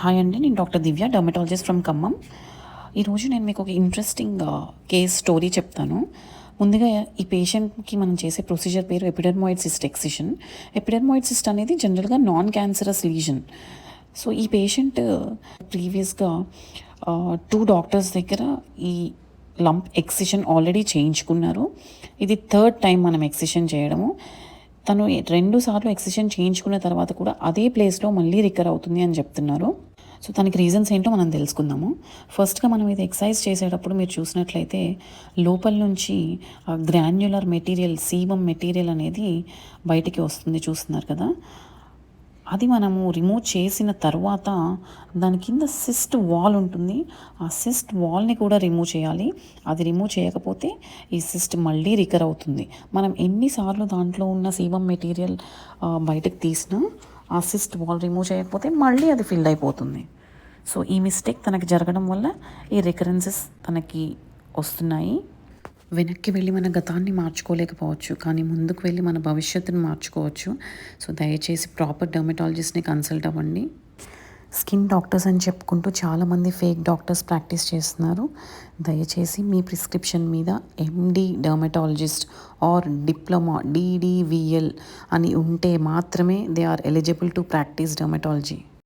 Hi అండి నేను doctor Divya dermatologist from Khammam. ఈరోజు నేను మీకు ఒక ఇంట్రెస్టింగ్ కేస్ స్టోరీ చెప్తాను. ముందుగా ఈ పేషెంట్కి మనం చేసే ప్రొసీజర్ పేరు epidermoid cyst excision epidermoid cyst అనేది జనరల్గా నాన్ క్యాన్సరస్ లీజన్ సో ఈ పేషెంట్ ప్రీవియస్గా టూ డాక్టర్స్ దగ్గర ఈ లంప్ ఎక్సిషన్ ఆల్రెడీ చేయించుకున్నారు. ఇది థర్డ్ టైం మనం ఎక్సిషన్ చేయడము. తను రెండు సార్లు ఎక్సిషన్ చేయించుకున్న తర్వాత కూడా అదే ప్లేస్లో మళ్ళీ రికర్ అవుతుంది అని చెప్తున్నారు. సో దానికి రీజన్స్ ఏంటో మనం తెలుసుకుందాము. ఫస్ట్గా మనం ఇది ఎక్సర్సైజ్ చేసేటప్పుడు మీరు చూసినట్లయితే లోపల నుంచి గ్రాన్యులర్ మెటీరియల్ సీబం మెటీరియల్ అనేది బయటికి వస్తుంది చూస్తున్నారు కదా. అది మనము రిమూవ్ చేసిన తర్వాత దాని కింద సిస్ట్ వాల్ ఉంటుంది. ఆ సిస్ట్ వాల్ని కూడా రిమూవ్ చేయాలి. అది రిమూవ్ చేయకపోతే ఈ సిస్ట్ మళ్ళీ రికర్ అవుతుంది. మనం ఎన్నిసార్లు దాంట్లో ఉన్న సీబం మెటీరియల్ బయటకు తీసినా ఆ సిస్ట్ వాల్ రిమూవ్ చేయకపోతే మళ్ళీ అది ఫిల్ అయిపోతుంది. సో ఈ మిస్టేక్ తనకి జరగడం వల్ల ఈ రికరెన్సెస్ తనకి వస్తున్నాయి. వెనక్కి వెళ్ళి మన గతాన్ని మార్చుకోలేకపోవచ్చు కానీ ముందుకు వెళ్ళి మన భవిష్యత్తును మార్చుకోవచ్చు. సో దయచేసి ప్రాపర్ డర్మటాలజిస్ట్ని కన్సల్ట్ అవ్వండి. స్కిన్ డాక్టర్స్ అని చెప్పుకుంటూ చాలామంది ఫేక్ డాక్టర్స్ ప్రాక్టీస్ చేస్తున్నారు. దయచేసి మీ ప్రిస్క్రిప్షన్ మీద MD dermatologist or diploma DDVL అని ఉంటే మాత్రమే they are eligible to practice dermatology